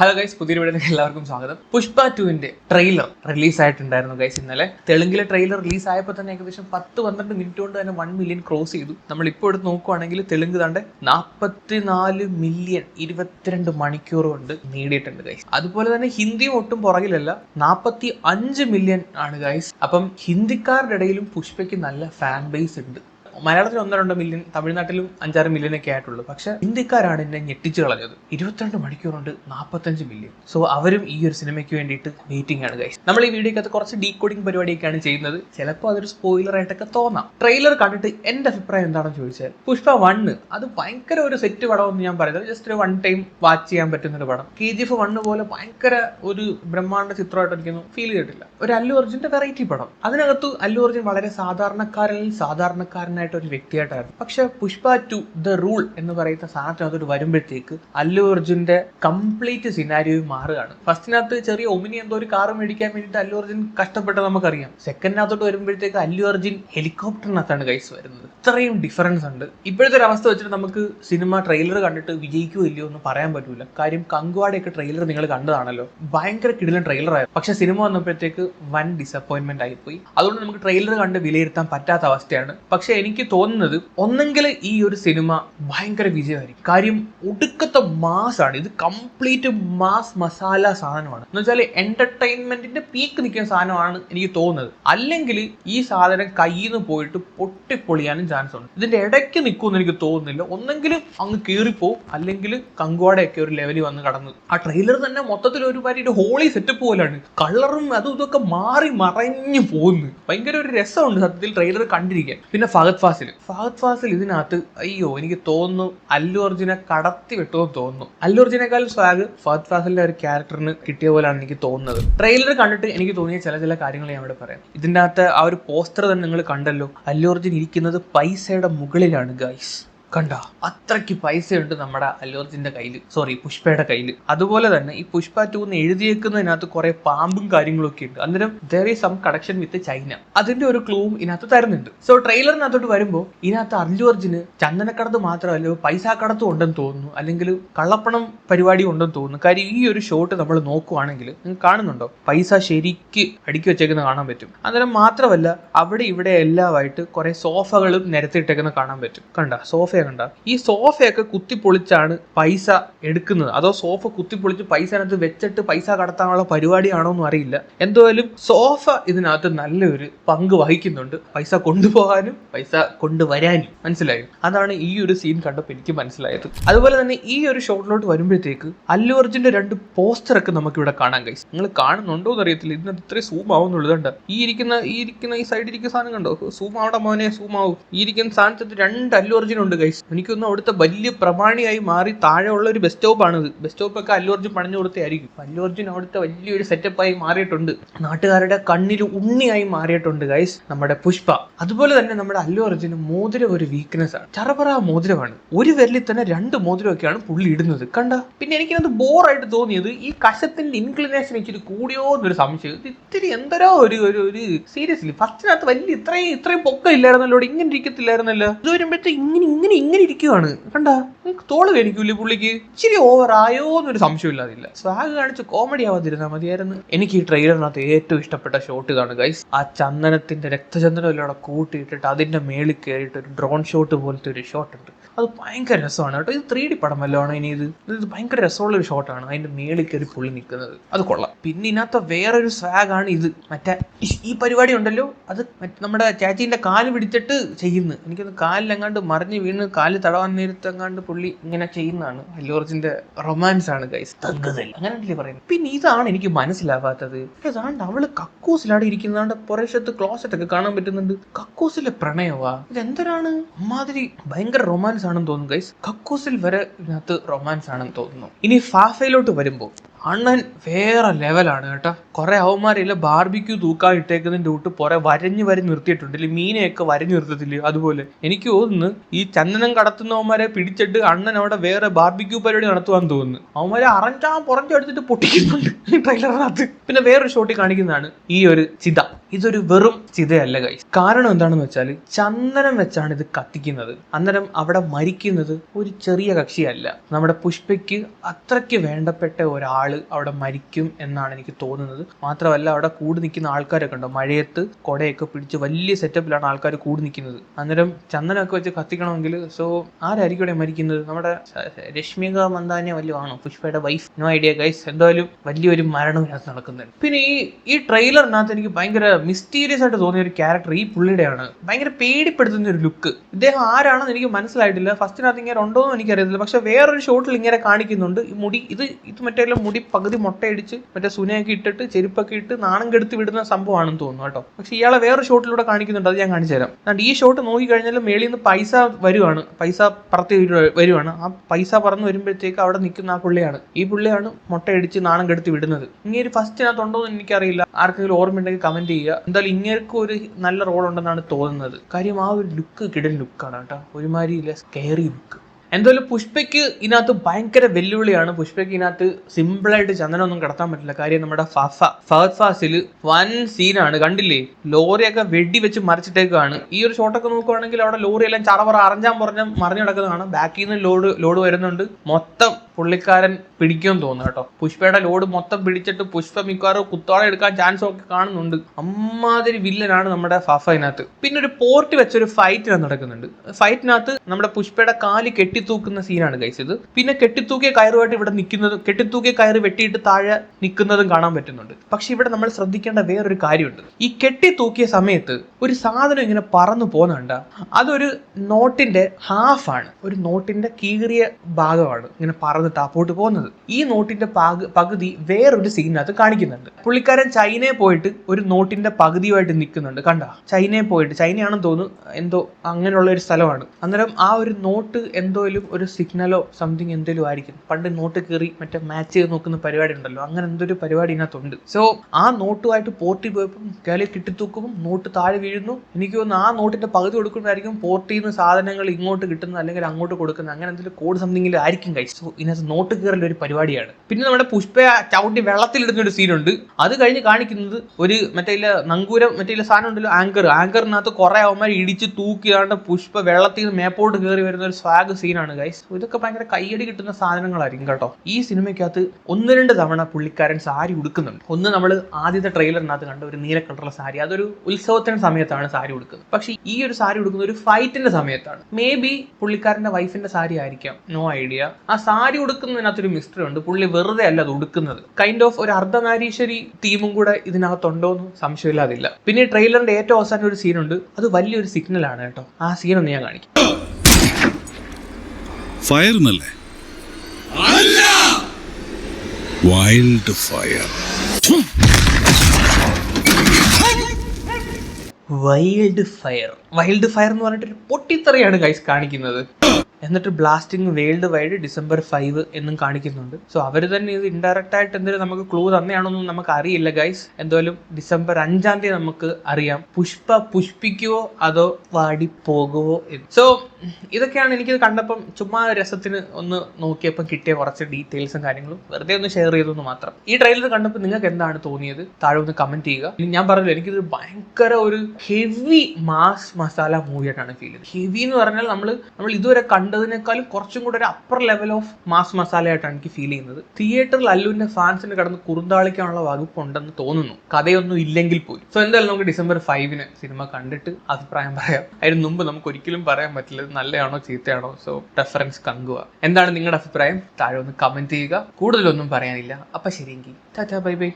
Hello guys പുതിയ വീഡിയോയിലേക്ക് എല്ലാവർക്കും സ്വാഗതം. പുഷ്പ ടുവിന്റെ ട്രെയിലർ റിലീസ് ആയിട്ടുണ്ടായിരുന്നു ഗൈസ് ഇന്നലെ. തെലുങ്കിലെ ട്രെയിലർ റിലീസ് ആയപ്പോൾ തന്നെ ഏകദേശം പത്ത് പന്ത്രണ്ട് മിനിറ്റ് കൊണ്ട് തന്നെ വൺ മില്യൺ ക്രോസ് ചെയ്തു. നമ്മൾ ഇപ്പോൾ എടുത്ത് നോക്കുവാണെങ്കിൽ തെലുങ്ക് തണ്ട് നാൽപ്പത്തിനാല് മില്യൺ ഇരുപത്തിരണ്ട് മണിക്കൂർ കൊണ്ട് നേടിയിട്ടുണ്ട് ഗൈസ് അതുപോലെ തന്നെ ഹിന്ദിയും ഒട്ടും പുറകിലല്ല നാൽപ്പത്തി അഞ്ച് മില്യൺ ആണ് ഗൈസ് അപ്പം ഹിന്ദിക്കാരുടെ ഇടയിലും പുഷ്പയ്ക്ക് നല്ല ഫാൻ ബേസ് ഉണ്ട്. മലയാളത്തിൽ ഒന്നോ രണ്ടോ മില്യൺ തമിഴ്നാട്ടിലും അഞ്ചാറ് മില്യൺ ഒക്കെ ആയിട്ടുള്ളൂ. പക്ഷെ ഇന്ത്യക്കാരാണ് എന്നെ ഞെട്ടിച്ചു കളഞ്ഞത്. ഇരുപത്തിരണ്ട് മണിക്കൂറുണ്ട് നാൽപ്പത്തഞ്ച് മില്യൺ സോ അവരും ഈ ഒരു സിനിമയ്ക്ക് വേണ്ടിയിട്ട് വെയിറ്റിംഗ് ആണ് ഗൈസ് നമ്മൾ ഈ വീഡിയോക്കകത്ത് കുറച്ച് ഡീകോഡിംഗ് പരിപാടിയൊക്കെയാണ് ചെയ്യുന്നത്. ചിലപ്പോൾ അതൊരു സ്പോയിലർ ആയിട്ടൊക്കെ തോന്നാം. ട്രെയിലർ കണ്ടിട്ട് എന്റെ അഭിപ്രായം എന്താണെന്ന് ചോദിച്ചാൽ പുഷ്പ വണ്ണ് അത് ഭയങ്കര ഒരു സെറ്റ് പടമെന്ന് ഞാൻ പറയുന്നത്. ജസ്റ്റ് ഒരു വൺ ടൈം വാച്ച് ചെയ്യാൻ പറ്റുന്ന ഒരു പടം. കെ ജി എഫ് വണ്ണ് പോലെ ഭയങ്കര ഒരു ബ്രഹ്മാണ്ട ചിത്രമായിട്ട് എനിക്കൊന്നും ഫീൽ ചെയ്തിട്ടില്ല ഒരു അല്ലു അർജുന്റെ വെറൈറ്റി പടം. അതിനകത്ത് അല്ലു അർജുൻ വളരെ സാധാരണക്കാരൻ സാധാരണക്കാരനായിട്ട് ഒരു വ്യക്തിയായിട്ടായിരുന്നു. പക്ഷെ പുഷ്പ ടു ദ റൂൾ എന്ന് പറയുന്ന സാധനത്തിനകത്തോട്ട് വരുമ്പോഴത്തേക്ക് അല്ലു അർജുന്റെ കംപ്ലീറ്റ് സിനാരിയോ മാറുകയാണ്. ഫസ്റ്റിനകത്ത് ചെറിയ ഒമിനി എന്തോ ഒരു കാർ മേടിക്കാൻ വേണ്ടിയിട്ട് അല്ലു അർജുൻ കഷ്ടപ്പെട്ട നമുക്കറിയാം. സെക്കൻഡിനകത്തോട്ട് വരുമ്പോഴത്തേക്ക് അല്ലു അർജുൻ ഹെലികോപ്റ്ററിനകത്താണ് കൈസ് വരുന്നത്. ഇത്രയും ഡിഫറൻസ് ഉണ്ട്. ഇപ്പോഴത്തെ ഒരു അവസ്ഥ വെച്ചിട്ട് നമുക്ക് സിനിമ ട്രെയിലർ കണ്ടിട്ട് വിജയിക്കുമോ ഇല്ലയോ എന്ന് പറയാൻ പറ്റൂല. കാര്യം കങ്കുവാടയൊക്കെ ട്രെയിലർ നിങ്ങൾ കണ്ടതാണല്ലോ. ഭയങ്കര കിടിലൻ ട്രെയിലർ ആയിരുന്നു. പക്ഷെ സിനിമ വന്നപ്പോഴത്തേക്ക് വൻ ഡിസപ്പോയിന്റ്മെന്റ് ആയിപ്പോയി. അതുകൊണ്ട് നമുക്ക് ട്രെയിലർ കണ്ട് വിലയിരുത്താൻ പറ്റാത്ത അവസ്ഥയാണ്. പക്ഷെ എനിക്ക് തോന്നുന്നത് ഒന്നെങ്കിൽ ഈ ഒരു സിനിമ ഭയങ്കര വിജയമായിരിക്കും. കാര്യം ഒടുക്കത്തെ മാസാണ് ഇത് കംപ്ലീറ്റ് മാസ് മസാല സാധനമാണ്. എന്ന് വെച്ചാൽ എന്റർടൈൻമെന്റിന്റെ പീക്ക് നിൽക്കുന്ന സാധനമാണ് എനിക്ക് തോന്നുന്നത്. അല്ലെങ്കിൽ ഈ സാധനം കയ്യിൽ നിന്ന് പോയിട്ട് പൊട്ടിപ്പൊളിയാനും ചാൻസ് ഉണ്ട്. ഇതിന്റെ ഇടയ്ക്ക് നിൽക്കുമെന്ന് എനിക്ക് തോന്നുന്നില്ല. ഒന്നെങ്കിൽ അങ്ങ് കീറിപ്പോവും. അല്ലെങ്കിൽ കങ്കുവാടയൊക്കെ ഒരു ലെവലിൽ വന്ന് കടന്നു. ആ ട്രെയിലർ തന്നെ മൊത്തത്തിൽ ഒരു ഒരു ഹോളി സെറ്റപ്പ് പോലെയാണ് കളറും അതും ഇതൊക്കെ മാറി മറഞ്ഞു പോകുന്നു. ഭയങ്കര ഒരു രസമുണ്ട് സത്യത്തിൽ ട്രെയിലർ കണ്ടിരിക്കാൻ. പിന്നെ ഫഹദ് ഫാസിൽ. ഫഹദ് ഫാസിൽ ഇതിനകത്ത് അയ്യോ എനിക്ക് തോന്നുന്നു അല്ലു അർജുനെ കടത്തി വിട്ടുമെന്ന് തോന്നുന്നു. അല്ലു അർജുനേക്കാൾ സ്വാഗ് ഫഹദ് ഫാസിലിന്റെ ഒരു ക്യാരക്ടറിന് കിട്ടിയ പോലെയാണ് എനിക്ക് തോന്നുന്നത്. ട്രെയിലർ കണ്ടിട്ട് എനിക്ക് തോന്നിയ ചില ചില കാര്യങ്ങൾ ഞാൻ ഇവിടെ പറയാം. ഇതിന്റെ അകത്ത് ആ ഒരു പോസ്റ്റർ തന്നെ നിങ്ങൾ കണ്ടല്ലോ. അല്ലു അർജുൻ ഇരിക്കുന്നത് പൈസയുടെ മുകളിലാണ് ഗൈസ് കണ്ട? അത്രയ്ക്ക് പൈസയുണ്ട് നമ്മുടെ അല്ലൂർജിന്റെ കയ്യിൽ സോറി പുഷ്പയുടെ കയ്യിൽ അതുപോലെ തന്നെ ഈ പുഷ്പ ടു എന്ന് എഴുതിയേക്കുന്നതിനകത്ത് കുറെ പാമ്പും കാര്യങ്ങളൊക്കെ ഉണ്ട്. അന്നേരം there is some connection with China അതിന്റെ ഒരു ക്ലൂവും ഇതിനകത്ത് തരുന്നുണ്ട്. സോ ട്രെയിലറിനകത്തോട്ട് വരുമ്പോൾ ഇതിനകത്ത് അല്ലു അർജുന് ചന്ദനക്കടത്ത് മാത്രമല്ല പൈസ കടത്തും ഉണ്ടെന്ന് തോന്നുന്നു. അല്ലെങ്കിൽ കള്ളപ്പണം പരിപാടി ഉണ്ടെന്ന് തോന്നുന്നു. കാര്യം ഈ ഒരു ഷോട്ട് നമ്മൾ നോക്കുവാണെങ്കിൽ നിങ്ങൾ കാണുന്നുണ്ടോ? പൈസ ശരിക്ക് അടുക്കി വെച്ചേക്കുന്നത് കാണാൻ പറ്റും. അന്നേരം മാത്രമല്ല അവിടെ ഇവിടെ എല്ലാമായിട്ട് കുറെ സോഫകളും നിരത്തിയിട്ടേക്കുന്നത് കാണാൻ പറ്റും. കണ്ട? സോഫ കണ്ട ഈ സോഫയൊക്കെ കുത്തിപ്പൊളിച്ചാണ് പൈസ എടുക്കുന്നത്. അതോ സോഫ കുത്തിപ്പൊളിച്ച് പൈസ അതിനകത്ത് വെച്ചിട്ട് പൈസ കടത്താനുള്ള പരിപാടിയാണോ എന്നും അറിയില്ല. എന്തായാലും സോഫ ഇതിനകത്ത് നല്ലൊരു പങ്ക് വഹിക്കുന്നുണ്ട്. പൈസ കൊണ്ടുപോകാനും പൈസ കൊണ്ടുവരാനും. മനസ്സിലായോ? അതാണ് ഈ ഒരു സീൻ കണ്ടപ്പോൾ എനിക്ക് മനസ്സിലായത്. അതുപോലെ തന്നെ ഈ ഒരു ഷോട്ടിലോട്ട് വരുമ്പോഴത്തേക്ക് അല്ലു അർജുന്റെ രണ്ട് പോസ്റ്ററൊക്കെ നമുക്ക് ഇവിടെ കാണാൻ കഴിയും നിങ്ങൾ കാണുന്നുണ്ടോ എന്ന് അറിയത്തില്ല ഇതിനകത്ത് ഇത്രയും സൂം ആവുന്നുള്ളതുണ്ട്. ഈ ഇരിക്കുന്ന ഈ ഇരിക്കുന്ന ഈ സൈഡിൽ ഇരിക്കുന്ന സാധനം കണ്ടോ? സൂം ആവട്ടെ മോനെ സൂം ആവും. ഈ ഇരിക്കുന്ന സാധനത്തിൽ രണ്ട് അല്ലു അർജുൻ ഉണ്ട് ഗൈസ് എനിക്കൊന്നും അവിടുത്തെ വലിയ പ്രമാണിയായി മാറി താഴെ ഉള്ള ഒരു ബസ് സ്റ്റോപ്പ് ആണ് ബസ് സ്റ്റോപ്പ് ഒക്കെ അല്ലു അർജുൻ പണിഞ്ഞു കൊടുത്തായിരിക്കും അല്ലു അർജുൻ അവിടുത്തെ വലിയൊരു സെറ്റപ്പായി മാറിയിട്ടുണ്ട്. നാട്ടുകാരുടെ കണ്ണിൽ ഉണ്ണിയായി മാറിയിട്ടുണ്ട് ഗൈസ് നമ്മുടെ പുഷ്പ. അതുപോലെ തന്നെ നമ്മുടെ അല്ലു അർജുന് മോതിരം ഒരു വീക്ക്നെസ് ആണ്. ചറപറ മോതിരമാണ്. ഒരു വിരലിൽ തന്നെ രണ്ട് മോതിരമൊക്കെയാണ് പുള്ളി ഇടുന്നത്. കണ്ട? പിന്നെ എനിക്കത് ബോറായിട്ട് തോന്നിയത് ഈ കഷത്തിന്റെ ഇൻക്ലിനേഷൻ ഇച്ചിരി കൂടിയോ എന്നൊരു സംശയം. ഇത് ഇത്തിരി എന്തരോ ഒരു ഒരു ഒരു സീരിയസ്ലി ഫസ്റ്റിനകത്ത് വലിയ ഇത്രയും ഇത്രയും പൊക്കം ഇല്ലായിരുന്നല്ലോ ഇങ്ങനെ ഇരിക്കത്തില്ലായിരുന്നല്ലോ? ഇത് വരുമ്പോഴത്തെ ഇങ്ങനെ ഇങ്ങനെ ഇങ്ങനെ ഇരിക്കുവാണ്. കണ്ട? തോൾ വേണിക്കൂലേ പുള്ളിക്ക്? ഇച്ചിരി ഓവർ ആയോ എന്നൊരു സംശയമില്ലാതില്ല സ്വാഗ് കാണിച്ച് കോമഡി ആവാതിരുന്നാൽ മതിയായിരുന്നു. എനിക്ക് ഈ ട്രെയിലറിനകത്ത് ഏറ്റവും ഇഷ്ടപ്പെട്ട ഷോട്ട് കാണും ഗൈസ് ആ ചന്ദനത്തിന്റെ രക്തചന്ദനം എല്ലാം കൂട്ടിയിട്ടിട്ട് അതിന്റെ മേളിൽ കയറിയിട്ട് ഒരു ഡ്രോൺ ഷോട്ട് പോലത്തെ ഒരു ഷോട്ട് ഉണ്ട്. അത് ഭയങ്കര രസമാണ് കേട്ടോ. ഇത് ത്രീ ഡി പടം വല്ലതാണ് ഇനി ഇത്? ഇത് ഭയങ്കര രസമുള്ള ഒരു ഷോട്ടാണ്. അതിന്റെ മേളിൽ കയറി പുള്ളി നിൽക്കുന്നത്. അത് കൊള്ളാം. പിന്നെ ഇതിനകത്ത് വേറൊരു സ്വാഗാണ് ഇത്. മറ്റേ ഈ- പരിപാടി ഉണ്ടല്ലോ. അത് നമ്മുടെ ചാച്ചീന്റെ കാൽ പിടിച്ചിട്ട് ചെയ്യുന്നു എനിക്കൊന്ന് കാലിലെങ്ങാണ്ട് മറിഞ്ഞ് വീണ് കാൽ തടവാൻ നേരത്തെങ്ങാണ്ട് പുള്ളി ഇങ്ങനെ ചെയ്യുന്നതാണ്. അല്ലൂർജിന്റെ റൊമാൻസ് ആണ് ഗൈസ് തഗ്ഗതല്ല അങ്ങനെയല്ലേ പറയുന്നത്. പിന്നെ ഇതാണ് എനിക്ക് മനസ്സിലാവാത്തത്. ഏതാണ്ട് അവൾ കക്കൂസിലാണ് ഇരിക്കുന്നതാണ്ട് പുറശത്ത് ക്ലോസറ്റ് ഒക്കെ കാണാൻ പറ്റുന്നുണ്ട്. കക്കൂസിലെ പ്രണയവാ. ഇതെന്തരാണ്? അമ്മാതിരി ഭയങ്കര റൊമാൻസ് ആണെന്ന് തോന്നുന്നു ഗൈസ് കക്കൂസിൽ വരെ ഇതിനകത്ത് റൊമാൻസ് ആണെന്ന് തോന്നുന്നു. ഇനി ഫാഫയിലോട്ട് വരുമ്പോൾ അണ്ണൻ വേറെ ലെവലാണ് കേട്ടോ. കുറെ അവന്മാരില്ല ബാർബിക്യൂ തൂക്കാൻ ഇട്ടേക്കുന്നതിന്റെ കൂട്ട് പുറ വരഞ്ഞു വരഞ്ഞ് നിർത്തിയിട്ടുണ്ട്. ഇല്ലേ മീനെയൊക്കെ വരഞ്ഞു നിർത്തത്തില്ലേ? അതുപോലെ. എനിക്ക് തോന്നുന്നു ഈ ചന്ദനം കടത്തുന്നവന്മാരെ പിടിച്ചിട്ട് അണ്ണൻ അവിടെ വേറെ ബാർബിക്യൂ പരിപാടി നടത്തുവാൻ തോന്നുന്നു. അവന്മാരെ അറഞ്ചാൻ പുറഞ്ചെടുത്തിട്ട് പൊട്ടിക്കുന്നുണ്ട് ഈ ട്രെയിലറിനകത്ത് പിന്നെ വേറൊരു ഷോട്ടിൽ കാണിക്കുന്നതാണ് ഈ ഒരു ചിത. ഇതൊരു വെറും ചിതയല്ല കൈ കാരണം എന്താണെന്ന് വെച്ചാൽ ചന്ദനം വെച്ചാണ് ഇത് കത്തിക്കുന്നത്. അന്നേരം അവിടെ മരിക്കുന്നത് ഒരു ചെറിയ കക്ഷിയല്ല. നമ്മുടെ പുഷ്പയ്ക്ക് അത്രയ്ക്ക് വേണ്ടപ്പെട്ട അവിടെ മരിക്കും എന്നാണ് എനിക്ക് തോന്നുന്നത്. മാത്രമല്ല അവിടെ കൂട് നിൽക്കുന്ന ആൾക്കാരൊക്കെ ഉണ്ടോ മഴയത്ത് കൊടയൊക്കെ പിടിച്ച് വലിയ സെറ്റപ്പിലാണ് ആൾക്കാർ കൂട് നിൽക്കുന്നത്. അന്നേരം ചന്ദനമൊക്കെ വെച്ച് കത്തിക്കണമെങ്കിൽ സോ ആരായിരിക്കും ഇവിടെ മരിക്കുന്നത്? നമ്മുടെ രശ്മിക മന്ദാനെ വല്ലതും ആണോ? പുഷ്പയുടെ വൈഫ് നോ ഐഡിയ ഗൈസ് എന്തായാലും വലിയൊരു മരണം ഇതിനകത്ത് നടക്കുന്നുണ്ട് പിന്നെ ഈ ഈ ട്രെയിലറിനകത്ത് എനിക്ക് ഭയങ്കര മിസ്റ്റീരിയസ് ആയിട്ട് തോന്നിയ ഒരു ക്യാരക്ടർ ഈ പുള്ളിയുടെയാണ്. ഭയങ്കര പേടിപ്പെടുത്തുന്ന ഒരു ലുക്ക് ഇദ്ദേഹം ആരാണെന്ന് എനിക്ക് മനസ്സിലായിട്ടില്ല. ഫസ്റ്റിനകത്ത് ഇങ്ങനെ ഉണ്ടോ എന്ന് എനിക്കറിയത്തില്ല. പക്ഷെ വേറൊരു ഷോട്ടിൽ ഇങ്ങനെ കാണിക്കുന്നുണ്ട്. ഈ മുടി ഇത് ഇത് മറ്റേ മുടി പകുതി മുട്ടയടിച്ച് മറ്റേ സുനയൊക്കെ ഇട്ടിട്ട് ചെരുപ്പൊക്കെ ഇട്ട് നാണം കെടുത്ത് വിടുന്ന സംഭവമാണെന്ന് തോന്നുന്നു കേട്ടോ. പക്ഷെ ഇയാളെ വേറെ ഷോട്ടിലൂടെ കാണിക്കുന്നുണ്ട് അത് ഞാൻ കാണിച്ചു തരാം. അതുകൊണ്ട് ഈ ഷോട്ട് നോക്കി കഴിഞ്ഞാൽ മേളിൽ നിന്ന് പൈസ വരുവാണ്. പൈസ പറത്തി വരു- വരുവാണ്. ആ പൈസ പറന്ന് വരുമ്പോഴത്തേക്ക് അവിടെ നിൽക്കുന്ന ആ പുള്ളിയാണ്. ഈ പുള്ളിയാണ് മുട്ടയടിച്ച് നാണം കെടുത്ത് വിടുന്നത്. ഇങ്ങനെ ഫസ്റ്റിനകത്ത് ഉണ്ടോ എന്ന് എനിക്കറിയില്ല. ആർക്കെങ്കിലും ഓർമ്മയുണ്ടെങ്കിൽ കമന്റ് ചെയ്യുക. എന്തായാലും ഇങ്ങനെയൊക്കെ ഒരു നല്ല റോൾ ഉണ്ടെന്നാണ് തോന്നുന്നത്. കാര്യം ആ ഒരു ലുക്ക് കിടൽ ലുക്കാണ് കേട്ടോ. ഒരുമാതിരി സ്കെയറി ലുക്ക് എന്തായാലും പുഷ്പയ്ക്ക് ഇതിനകത്ത് ഭയങ്കര വെല്ലുവിളിയാണ്. പുഷ്പയ്ക്ക് ഇതിനകത്ത് സിമ്പിളായിട്ട് ചന്ദനമൊന്നും കിടത്താൻ പറ്റില്ല. കാര്യം നമ്മുടെ ഫഫ ഫഹദ് ഫാസിൽ വൻ സീനാണ് കണ്ടില്ലേ? ലോറിയൊക്കെ വെടി വെച്ച് മറിച്ചിട്ടേക്കാണ്. ഈ ഒരു ഷോട്ടൊക്കെ നോക്കുവാണെങ്കിൽ അവിടെ ലോറി എല്ലാം ചറവറ അറഞ്ഞാൻ പറഞ്ഞ മറിഞ്ഞു കിടക്കുന്നതാണ് ബാക്കിൽ നിന്ന് ലോഡ് ലോഡ് വരുന്നുണ്ട്. മൊത്തം പുള്ളിക്കാരൻ പിടിക്കുമെന്ന് തോന്നുന്നു കേട്ടോ. പുഷ്പയുടെ ലോഡ് മൊത്തം പിടിച്ചിട്ട് പുഷ്പ മിക്കവാറും കുത്തോളം എടുക്കാൻ ചാൻസ് ഒക്കെ കാണുന്നുണ്ട്. അമ്മാതിരി വില്ലനാണ് നമ്മുടെ ഫഫ ഇതിനകത്ത് പിന്നെ ഒരു പോർട്ട് വെച്ചൊരു ഫൈറ്റ് നടക്കുന്നുണ്ട്. ഫൈറ്റിനകത്ത് നമ്മുടെ പുഷ്പയുടെ കാൽ കെട്ടിത്തൂക്കുന്ന സീനാണ് കഴിച്ചത് പിന്നെ കെട്ടിത്തൂക്കിയ കയറുമായിട്ട് ഇവിടെ നിൽക്കുന്നത് കെട്ടിത്തൂക്കിയ കയറ് വെട്ടിയിട്ട് താഴെ നിൽക്കുന്നതും കാണാൻ പറ്റുന്നുണ്ട്. പക്ഷെ ഇവിടെ നമ്മൾ ശ്രദ്ധിക്കേണ്ട വേറൊരു കാര്യമുണ്ട്. ഈ കെട്ടിത്തൂക്കിയ സമയത്ത് ഒരു സാധനം ഇങ്ങനെ പറന്നു പോകുന്നുണ്ട അതൊരു നോട്ടിന്റെ ഹാഫാണ് ഒരു നോട്ടിന്റെ കീറിയ ഭാഗമാണ് ഇങ്ങനെ പറന്ന് താപ്പോട്ട് പോകുന്നത്. ഈ നോട്ടിന്റെ പാക- പകുതി വേറൊരു സീനിനകത്ത് കാണിക്കുന്നുണ്ട്. പുള്ളിക്കാരൻ ചൈനയിൽ പോയിട്ട് ഒരു നോട്ടിന്റെ പകുതിയുമായിട്ട് നിൽക്കുന്നുണ്ട്. കണ്ട? ചൈനയിൽ പോയിട്ട്. ചൈനയാണെന്ന് തോന്നുന്നു എന്തോ അങ്ങനെയുള്ള ഒരു സ്ഥലമാണ്. അന്നേരം ആ ഒരു നോട്ട് എന്തോലും ഒരു സിഗ്നലോ സംതിങ് എന്തേലും ആയിരിക്കും. പണ്ട് നോട്ട് കയറി മറ്റേ മാച്ച് ചെയ്ത് നോക്കുന്ന പരിപാടി ഉണ്ടല്ലോ. അങ്ങനെ എന്തൊരു പരിപാടി ഇതിനകത്തുണ്ട്. സോ ആ നോട്ടുമായിട്ട് പോർട്ടിൽ പോയപ്പോൾ കേളി കിട്ടിത്തൂക്കുമ്പോൾ നോട്ട് താഴെ വീഴുന്നു. എനിക്ക് തോന്നുന്നു ആ നോട്ടിന്റെ പകുതി കൊടുക്കുമ്പോഴായിരിക്കും പോർട്ടിന്ന് സാധനങ്ങൾ ഇങ്ങോട്ട് കിട്ടുന്നത് അല്ലെങ്കിൽ അങ്ങോട്ട് കൊടുക്കുന്നത്. അങ്ങനെ എന്തെങ്കിലും കോഡ് സംതിങ്ങിൽ ആയിരിക്കും കഴിച്ചു സോ ഇതിനകത്ത് നോട്ട് കയറൽ ഒരു പരിപാടിയാണ്. പിന്നെ നമ്മുടെ പുഷ്പ ചവിട്ടി വെള്ളത്തിലിടുന്ന ഒരു സീനുണ്ട് അത് കഴിഞ്ഞ് കാണിക്കുന്നത് ഒരു മറ്റേ നങ്കൂരം മറ്റേ സാധനം ഉണ്ടല്ലോ ആങ്കർ ആങ്കറിനകത്ത് കുറെ അവന്മാർ ഇടിച്ച് തൂക്കിയാണ്ട് പുഷ്പ വെള്ളത്തിൽ മേപ്പോട്ട് കയറി വരുന്ന ഒരു സ്വാഗ് സീനാണ് ഗൈസ് ഇതൊക്കെ ഭയങ്കര കയ്യടി കിട്ടുന്ന സാധനങ്ങളായിരിക്കും കേട്ടോ. ഈ സിനിമയ്ക്കകത്ത് ഒന്ന് രണ്ട് തവണ പുള്ളിക്കാരൻ സാരി ഉടുക്കുന്നുണ്ട്. ഒന്ന് നമ്മൾ ആദ്യത്തെ ട്രെയിലറിനകത്ത് കണ്ട ഒരു നീല കളറുള്ള സാരി. അതൊരു ഉത്സവത്തിന് സമയത്താണ് സാരി ഉടുക്കുന്നത്. പക്ഷേ ഈ ഒരു സാരി ഉടുക്കുന്ന ഒരു ഫൈറ്റിന്റെ സമയത്താണ്. മേ ബി പുള്ളിക്കാരന്റെ വൈഫിന്റെ സാരി ആയിരിക്കാം. നോ ഐഡിയ ആ സാരി ഉടുക്കുന്നതിനകത്തൊരു മിസ്റ്ററി ഉണ്ട്. പുള്ളി വെറുതെ അല്ല അത് ഉടുക്കുന്നത്. കൈൻഡ് ഓഫ് ഒരു അർദ്ധനാരീശ്വരി തീമും കൂടെ ഇതിനകത്തുണ്ടോ എന്ന് സംശയമില്ലാതില്ല. പിന്നെ ട്രെയിലറിന്റെ ഏറ്റവും അവസാനം ഒരു സീനുണ്ട് അത് വലിയൊരു സിഗ്നലാണ് കേട്ടോ. ആ സീൻ ഒന്ന് ഞാൻ കാണിക്കാം. ഫയർ എന്നല്ലേ? Wild fire wild fire wild fire എന്ന് പറഞ്ഞിട്ട് ഒരു പൊട്ടിത്തെറിയാണ് ഗൈസ് കാണിക്കുന്നത്. എന്നിട്ട് blasting world wide December five എന്നും കാണിക്കുന്നുണ്ട്. സോ അവർ തന്നെ ഇത് ഇൻഡയറക്റ്റ് ആയിട്ട് എന്തെങ്കിലും നമുക്ക് ക്ലൂ തന്നെയാണോന്നും നമുക്ക് അറിയില്ല ഗൈസ് എന്തായാലും ഡിസംബർ അഞ്ചാം തീയതി നമുക്ക് അറിയാം. പുഷ്പ പുഷ്പിക്കുവോ അതോ വാടി പോകുവോ എന്ന്. സോ ഇതൊക്കെയാണ് എനിക്കിത് കണ്ടപ്പം ചുമ്മാ രസത്തിന് ഒന്ന് നോക്കിയപ്പോൾ കിട്ടിയ കുറച്ച് ഡീറ്റെയിൽസും കാര്യങ്ങളും വെറുതെ ഒന്ന് ഷെയർ ചെയ്തെന്ന് മാത്രം. ഈ ട്രെയിലർ കണ്ടപ്പോൾ നിങ്ങൾക്ക് എന്താണ് തോന്നിയത്? താഴെ ഒന്ന് കമന്റ് ചെയ്യുക ഞാൻ പറഞ്ഞില്ല എനിക്കിത് ഭയങ്കര ഒരു ഹെവി മാസ് മസാല മൂവിയായിട്ടാണ് ഫീൽ ചെയ്തത്. ഹെവി എന്ന് പറഞ്ഞാൽ നമ്മൾ നമ്മൾ ഇതുവരെ കണ്ടതിനേക്കാളും കുറച്ചും കൂടെ ഒരു അപ്പർ ലെവൽ ഓഫ് മാസ് മസാലയായിട്ടാണ് എനിക്ക് ഫീൽ ചെയ്യുന്നത്. തിയേറ്ററിൽ അല്ലുവിന്റെ ഫാൻസിന് കടന്ന് കുറുന്താളിക്കാനുള്ള വകുപ്പുണ്ടെന്ന് തോന്നുന്നു. കഥയൊന്നും ഇല്ലെങ്കിൽ പോലും. സോ എന്തായാലും നമുക്ക് ഡിസംബർ ഫൈവിന് സിനിമ കണ്ടിട്ട് അഭിപ്രായം പറയാം. അതിന് മുമ്പ് നമുക്ക് ഒരിക്കലും പറയാൻ പറ്റില്ല ഇത് നല്ലതാണോ ചീത്തയാണോ? സോ റെഫറൻസ് കങ്കുക എന്താണ് നിങ്ങളുടെ അഭിപ്രായം? താഴെ ഒന്ന് കമന്റ് ചെയ്യുക. കൂടുതലൊന്നും പറയാനില്ല. അപ്പൊ ശരിയെങ്കിൽ. Tata bye bye.